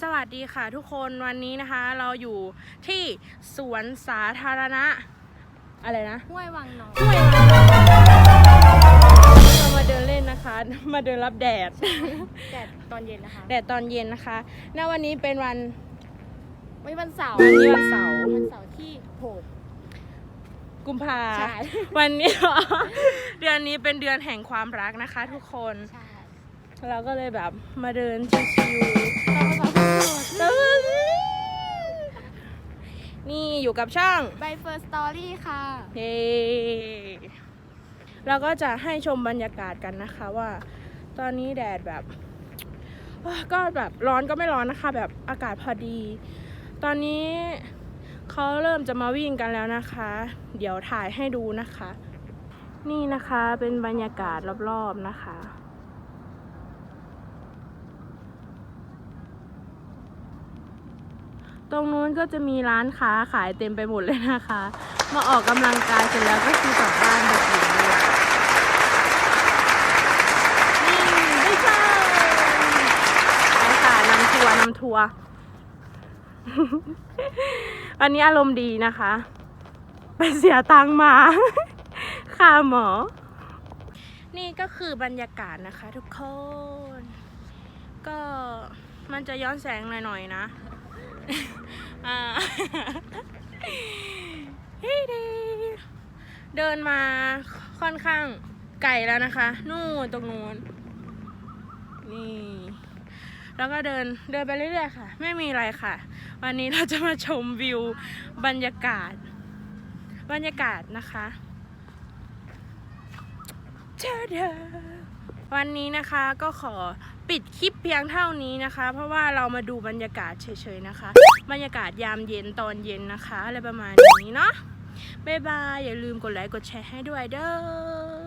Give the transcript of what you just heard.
สวัสดีค่ะทุกคนวันนี้นะคะเราอยู่ที่สวนสาธารณะ อะไรนะห้วยวังน้อยห้วยวังเรามาเดินเล่นนะคะ มาเดินรับแดด แดดตอนเย็นนะคะแดดตอนเย็นนะคะณวันนี้เป็นวันวันนี้วันเสาร์วันนี้วันเสาร์วันเสาร์ที่หกกุมภาใช่วันนี้ เดือนนี้เป็นเดือนแห่งความรักนะคะ ทุกคน ใช่ เราก็เลยแบบมาเดินชิวๆเราภาษาพูดนี่อยู่กับช่างใบเฟิร์สตอรี่ค่ะเฮ้เราก็จะให้ชมบรรยากาศกันนะคะว่า ตอนนี้แดดแบบเอ้อก็แบบร้อนก็ไม่ร้อนนะคะ แบบอากาศพอดี ตอนนี้เขาเริ่มจะมาวิ่งกันแล้วนะคะ เดี๋ยวถ่ายให้ดูนะคะ นี่นะคะเป็นบรรยากาศรอบๆนะคะ ตรงนู้นก็จะมีร้านค้าขายเต็มไปหมดเลยนะคะ มาออกกำลังกายเสร็จแล้วก็คือกลับบ้านไปกินด้วยนี่ไม่ใช่ไปค่ะนำทัวร์นำทัวร์วันนี้อารมณ์ดีนะคะ ไปเสียตังมา ค่ะหมอ นี่ก็คือบรรยากาศนะคะทุกคน ก็มันจะย้อนแสงหน่อยๆนะ อ่าเฮ้ยดีเดินมาค่อนข้างไกลแล้วนะคะ นู่นตรงนู้นนี่ แล้วก็เดินเดินไปเรื่อยๆค่ะ ไม่มีอะไรค่ะ วันนี้เราจะมาชมวิวบรรยากาศ บรรยากาศนะคะเจ้าเดอวันนี้นะคะก็ขอ ปิดคลิปเพียงเท่านี้นะคะ เพราะว่าเรามาดูบรรยากาศเฉยๆนะคะ บรรยากาศยามเย็นตอนเย็นนะคะ อะไรประมาณนี้เนาะบ๊ายบาย อย่าลืมกดไลค์กดแชร์ให้ด้วยเด้อ